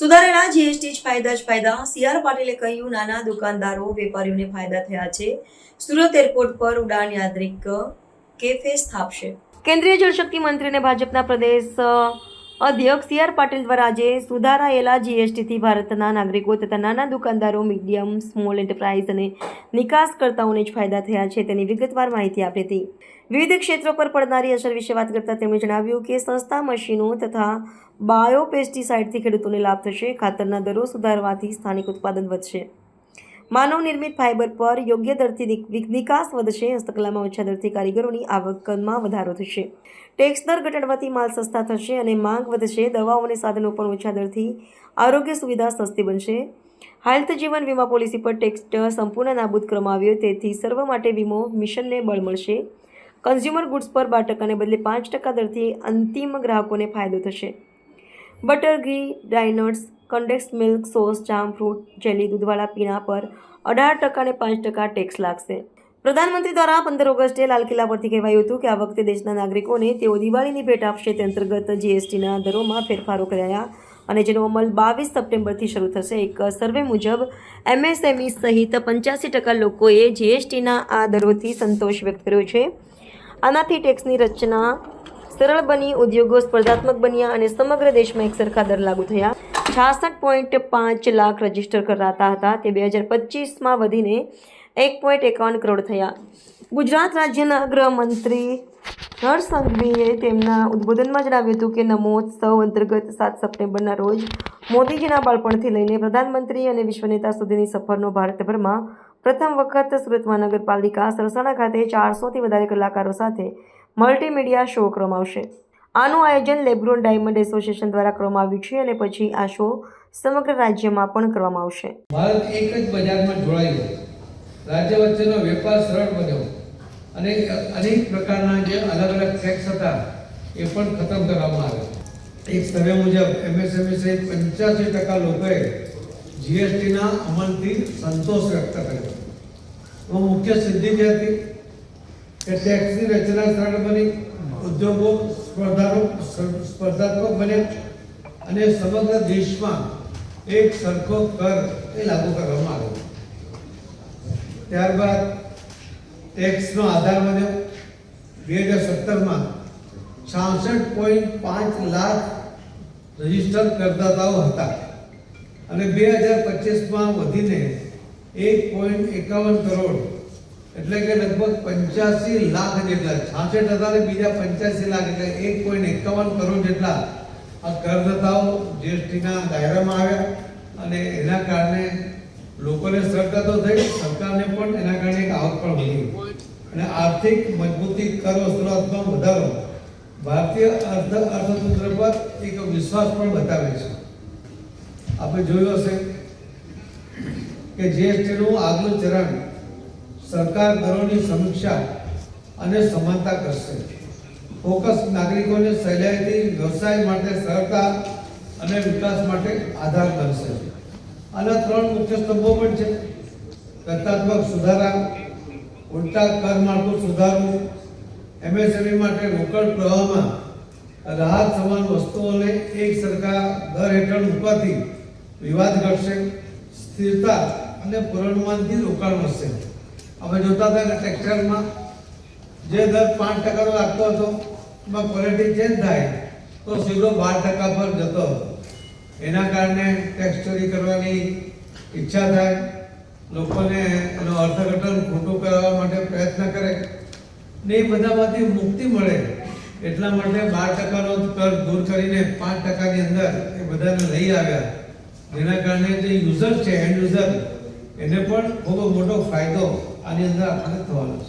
સુધારેલા જીએસટી જ ફાયદા જ ફાયદા. સીઆર પાટીલે કહ્યું, નાના દુકાનદારો, વેપારીઓને ફાયદા થયા છે. સુરત એરપોર્ટ પર ઉડાન યાત્રિક કેફે સ્થાપશે. કેન્દ્રીય જળશક્તિ મંત્રી અને ભાજપના પ્રદેશ અધ્યક્ષ સી આર પાટીલ દ્વારા આજે સુધારાયેલા જીએસટીથી ભારતના નાગરિકો તથા નાના દુકાનદારો, મીડિયમ, સ્મોલ એન્ટરપ્રાઇઝ અને નિકાસકર્તાઓને જ ફાયદા થયા છે તેની વિગતવાર માહિતી આપી હતી. વિવિધ ક્ષેત્રો પર પડનારી અસર વિશે વાત કરતા તેમણે જણાવ્યું કે સસ્તા મશીનો તથા બાયો પેસ્ટિસાઇડથી ખેડૂતોને લાભ થશે, ખાતરના દરો સુધારવાથી સ્થાનિક ઉત્પાદન વધશે. માનવ નિર્મિત ફાઇબર પર યોગ્ય દરથી નિકાસ વધશે. હસ્તકલામાં ઓછા દરથી કારીગરોની આવકમાં વધારો થશે. ટેક્સ દર ઘટાડવાથી માલ સસ્તા થશે અને માંગ વધશે. દવાઓ અને સાધનો પણ ઓછા દરથી આરોગ્ય સુવિધા સસ્તી બનશે. હેલ્થ જીવન વીમા પોલિસી પર ટેક્સ સંપૂર્ણ નાબૂદ કરવામાં આવ્યો. તેથી સર્વ માટે વીમો મિશનને બળ મળશે. કન્ઝ્યુમર ગુડ્સ પર બાર ટકાને બદલે પાંચ ટકા દરથી અંતિમ ગ્રાહકોને ફાયદો થશે. બટર ઘી, doughnuts condensed milk sauce jam fruit jelly દૂધવાળા પીણા પર અઢાર ટકા અને પાંચ ટકા ટેક્સ લાગશે. પ્રધાનમંત્રી દ્વારા પંદર ઓગસ્ટે લાલ કિલ્લા પરથી કહેવાયું હતું કે આ વખતે દેશના નાગરિકોને તેઓ દિવાળીની ભેટ આપશે તે અંતર્ગત જીએસટીના દરોમાં ફેરફારો કરાયા અને જેનો અમલ બાવીસ સપ્ટેમ્બરથી શરૂ થશે. એક સર્વે મુજબ એમએસએમઈ સહિત પંચ્યાસી ટકા લોકોએ જીએસટીના આ દરોથી સંતોષ વ્યક્ત કર્યો છે. આનાથી ટેક્સની રચના સરળ બની, ઉદ્યોગો સ્પર્ધાત્મક બન્યા અને સમગ્ર દેશમાં એક સરખા દર લાગુ થયા. છાસઠ પોઈન્ટ પાંચ લાખ રજિસ્ટર કરાતા હતા. તે બે હજાર પચીસમાં વધીને એક પોઈન્ટ એકાવન કરોડ થયા. ગુજરાત રાજ્યના ગૃહમંત્રી હર્ષ સંઘવીએ તેમના ઉદ્બોધનમાં જણાવ્યું હતું કે નમોત્સવ અંતર્ગત સાત સપ્ટેમ્બરના રોજ મોદીજીના બાળપણથી લઈને પ્રધાનમંત્રી અને વિશ્વનેતા સુધીની સફરનો ભારતભરમાં પ્રથમ વખત સુરત મહાનગરપાલિકા સરસાણા ખાતે ચારસોથી વધારે કલાકારો સાથે મલ્ટીમીડિયા શો કરવામાં આવશે. આનું આયોજન લેબ્રોન ડાયમંડ એસોસિએશન દ્વારા કરવામાં આવ્યું છે અને પછી આ શો સમગ્ર રાજ્યમાં પણ કરવામાં આવશે. ભારત એક જ બજારમાં જોડાયું રાજ્ય વચ્ચેનો વેપાર સરળ બન્યો. અને અનેક પ્રકારના જે અલગ અલગ ટેક્સ હતા, એ પણ ખતમ કરવામાં આવ્યા. એક સર્વે મુજબ એમએસએમઈ સહિત પંચ્યાસી ટકા લોકોએ જીએસટીના અમલથી સંતોષ વ્યક્ત કર્યો. એમાં મુખ્ય સિદ્ધિ જે હતી, કે ટેક્સની રચના સરળ બની, ઉદ્યોગો સ્પર્ધાત્મક બન્યા અને સમગ્ર દેશમાં એક સરખો કર એ લાગુ કરવામાં આવ્યો. ત્યારબાદ ટેક્સનો આધાર બન્યો. બે હજાર સત્તરમાં છાસઠ પોઈન્ટ પાંચ લાખ રજિસ્ટર કરદાતાઓ હતા. અને બે હજાર પચીસમાં વધીને એક પોઈન્ટ એકાવન કરોડ એટલે કે લગભગ પંચ્યાસી લાખ જેટલા, છાસઠ હજાર બીજા પંચ્યાસી લાખ એટલે એક પોઈન્ટ એકાવન કરોડ જેટલા આ કરદાતાઓ જીએસટીના દાયરામાં આવ્યા અને એના કારણે લોકોને સરળતા તો થઈ, સરકારને પણ એના કારણે એક આવક પણ વધી. અને આર્થિક મજબૂતી કર વસૂલાતમાં વધારો. ભારતીય અર્થ, અર્થતંત્ર પર એક વિશ્વાસ પણ બતાવે છે. આપણે જોયું હશે કે જીએસટીનું આગલું ચરણ સરકાર દરોની સમીક્ષા અને સમાનતા કરશે. ફોકસ નાગરિકોને સહેલાઈથી વ્યવસાય માટે સરળતા અને વિકાસ માટે આધાર બનશે. આના ત્રણ મુખ્ય સ્તંભો પણ છે. કરતાત્મક સુધારા, ઉલટા કર માળખું સુધારવું, એમએસએમઈ માટે રોકડ પ્રવાહમાં રાહત સમાન વસ્તુઓને એક સરખા દર હેઠળ મૂકવાથી વિવાદ ઘટશે, સ્થિરતા અને પુરણમાનથી રોકાણ વધશે. અમે જોતા હતા કે ટેક્સટાઇલમાં જે દર પાંચ ટકાનો લાગતો હતો, એમાં ક્વોલિટી ચેન્જ થાય, તો સીધો બાર ટકા પર જતો હતો. એના કારણે ટેક્સ કરવાની ઈચ્છા થાય, લોકોને એનો અર્થઘટન ખોટું કરાવવા માટે પ્રયત્ન કરે, ને એ બધામાંથી મુક્તિ મળે, એટલા માટે બાર ટકાનો કર દૂર કરીને પાંચ ટકાની અંદર એ બધાને લઈ આવ્યા. જેના કારણે જે યુઝર છે એન્ડ યુઝર એને પણ ખૂબ મોટો ફાયદો આની અંદર આપણને થવાનો છે